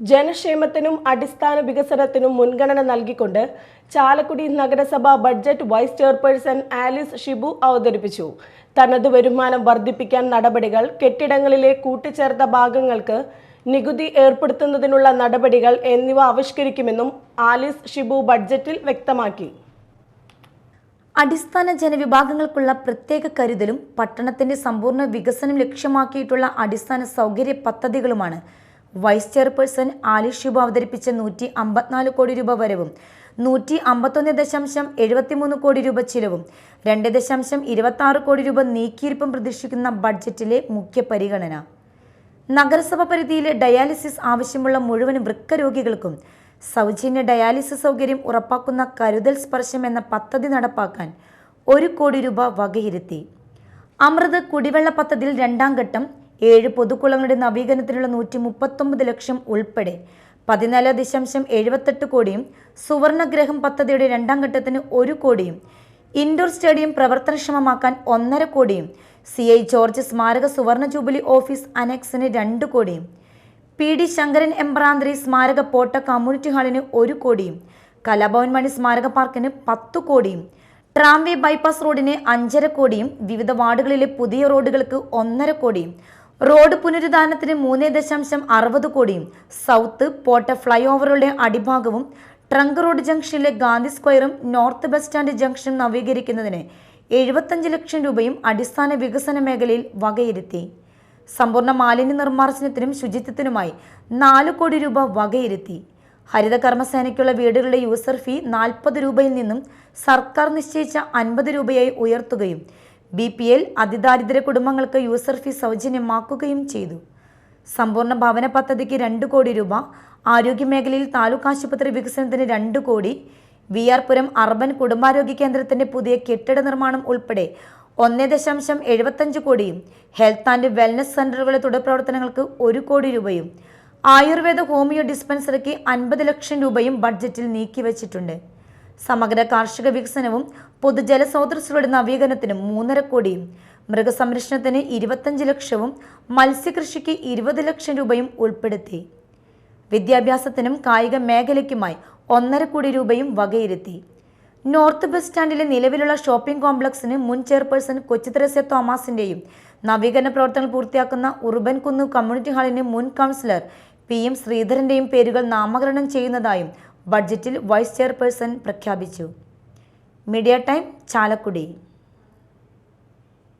ജനക്ഷേമത്തിനും അടിസ്ഥാന വികസനത്തിനും മുൻഗണന നൽകിക്കൊണ്ട് ചാലക്കുടി നഗരസഭ budget vice chairperson Alice Shibu അവതരിപ്പിച്ചു. തനത് വരുമാനം വർദ്ധിപ്പിക്കാൻ നടപടികൾ കെട്ടിടങ്ങളിലെ കൂട്ടിച്ചേർത്ത ഭാഗങ്ങൾക്ക് നികുതി ഏർപ്പെടുത്തുന്നതിനുള്ള നടപടികൾ എന്നിവ ആവിഷ്കരിക്കുമെന്നും ആലിസ് ഷിബു ബഡ്ജറ്റിൽ വ്യക്തമാക്കി. അടിസ്ഥാന ജനവിഭാഗങ്ങൾക്കുള്ള പ്രത്യേക കരുതലും പട്ടണത്തിന്റെ സമ്പൂർണ വികസനം ലക്ഷ്യമാക്കിയിട്ടുള്ള അടിസ്ഥാന സൗകര്യ പദ്ധതികളുമാണ് വൈസ് ചെയർപേഴ്സൺ ആലി ഷിബു അവതരിപ്പിച്ച നൂറ്റി അമ്പത്തിനാല് കോടി രൂപ വരവും നൂറ്റി അമ്പത്തൊന്ന് ദശാംശം എഴുപത്തിമൂന്ന് കോടി രൂപ ചിലവും രണ്ട് ദശാംശം ഇരുപത്തി കോടി രൂപ നീക്കിയിരിപ്പും പ്രതീക്ഷിക്കുന്ന ബഡ്ജറ്റിലെ മുഖ്യ പരിഗണന. നഗരസഭ പരിധിയിലെ ഡയാലിസിസ് ആവശ്യമുള്ള മുഴുവൻ വൃക്ക രോഗികൾക്കും സൗജന്യ ഡയാലിസിസ് സൗകര്യം ഉറപ്പാക്കുന്ന കരുതൽ സ്പർശം എന്ന പദ്ധതി നടപ്പാക്കാൻ ഒരു കോടി രൂപ വകയിരുത്തി. അമൃത് കുടിവെള്ള പദ്ധതിയിൽ രണ്ടാം ഘട്ടം ഏഴ് പൊതുക്കുളങ്ങളുടെ നവീകരണത്തിനുള്ള നൂറ്റി മുപ്പത്തൊമ്പത് ലക്ഷം ഉൾപ്പെടെ പതിനാല് ദശാംശം എഴുപത്തെട്ട് കോടിയും സുവർണഗ്രഹം പദ്ധതിയുടെ രണ്ടാം ഘട്ടത്തിന് ഒരു കോടിയും ഇൻഡോർ സ്റ്റേഡിയം പ്രവർത്തനക്ഷമമാക്കാൻ ഒന്നര കോടിയും സി ഐ ജോർജ് സ്മാരക സുവർണ ജൂബിലി ഓഫീസ് അനക്സിന് രണ്ട് കോടിയും പി ഡി ശങ്കരൻ എംബ്രാന്തിരി സ്മാരക പോട്ട കമ്മ്യൂണിറ്റി ഹാളിന് ഒരു കോടിയും കലാഭവൻ മണി സ്മാരക പാർക്കിന് പത്തു കോടിയും ട്രാംവേ ബൈപ്പാസ് റോഡിന് അഞ്ചര കോടിയും വിവിധ വാർഡുകളിലെ പുതിയ റോഡുകൾക്ക് ഒന്നര കോടിയും റോഡ് പുനരുദ്ധാരണത്തിന് മൂന്ന് ദശാംശം അറുപത് കോടിയും സൗത്ത് പോട്ട ഫ്ലൈ ഓവറുകളുടെ അടിഭാഗവും ട്രങ്ക് റോഡ് ജംഗ്ഷനിലെ ഗാന്ധി സ്ക്വയറും നോർത്ത് ബസ് സ്റ്റാൻഡ് ജംഗ്ഷനും നവീകരിക്കുന്നതിന് എഴുപത്തഞ്ച് ലക്ഷം രൂപയും അടിസ്ഥാന വികസന മേഖലയിൽ വകയിരുത്തി. സമ്പൂർണ മാലിന്യ നിർമ്മാർജനത്തിനും ശുചിത്വത്തിനുമായി നാല് കോടി രൂപ വകയിരുത്തി. ഹരിത കർമ്മസേനയ്ക്കുള്ള വീടുകളുടെ യൂസർ ഫീ നാൽപ്പത് രൂപയിൽ നിന്നും സർക്കാർ നിശ്ചയിച്ച അൻപത് രൂപയായി ഉയർത്തുകയും ബി പി എൽ അതിദാരിദ്ര്യ കുടുംബങ്ങൾക്ക് യൂസർ ഫീസ് സൗജന്യമാക്കുകയും ചെയ്തു. സമ്പൂർണ ഭവന പദ്ധതിക്ക് രണ്ട് കോടി രൂപ ആരോഗ്യമേഖലയിൽ താലൂക്ക് ആശുപത്രി വികസനത്തിന് രണ്ട് കോടി വി ആർ പുരം അർബൻ കുടുംബാരോഗ്യ കേന്ദ്രത്തിന്റെ പുതിയ കെട്ടിട നിർമ്മാണം ഉൾപ്പെടെ ഒന്ന് ദശാംശം എഴുപത്തഞ്ച് കോടിയും ഹെൽത്ത് ആൻഡ് വെൽനസ് സെന്ററുകളുടെ തുടർ പ്രവർത്തനങ്ങൾക്ക് ഒരു കോടി രൂപയും ആയുർവേദ ഹോമിയോ ഡിസ്പെൻസറിക്ക് അൻപത് ലക്ഷം രൂപയും ബഡ്ജറ്റിൽ നീക്കിവച്ചിട്ടുണ്ട്. സമഗ്ര കാർഷിക വികസനവും പൊതുജല സ്രോതസ്സുകളുടെ നവീകരണത്തിന് മൂന്നര കോടിയും മൃഗസംരക്ഷണത്തിന് ഇരുപത്തഞ്ച് ലക്ഷവും മത്സ്യകൃഷിക്ക് ഇരുപത് ലക്ഷം രൂപയും ഉൾപ്പെടുത്തി. വിദ്യാഭ്യാസത്തിനും കായിക മേഖലയ്ക്കുമായി ഒന്നര കോടി രൂപയും വകയിരുത്തി. നോർത്ത് ബസ് സ്റ്റാൻഡിലെ നിലവിലുള്ള ഷോപ്പിംഗ് കോംപ്ലക്സിന് മുൻ ചെയർപേഴ്സൺ കൊച്ചിത്രസ്യ തോമസിന്റെയും നവീകരണ പ്രവർത്തനങ്ങൾ പൂർത്തിയാക്കുന്ന ഉറുബൻ കുന്നു കമ്മ്യൂണിറ്റി ഹാളിന് മുൻ കൗൺസിലർ പി എം ശ്രീധരന്റെയും പേരുകൾ നാമകരണം ചെയ്യുന്നതായും ബഡ്ജറ്റിൽ വൈസ് ചെയർപേഴ്സൺ പ്രഖ്യാപിച്ചു. Media time Chalakudy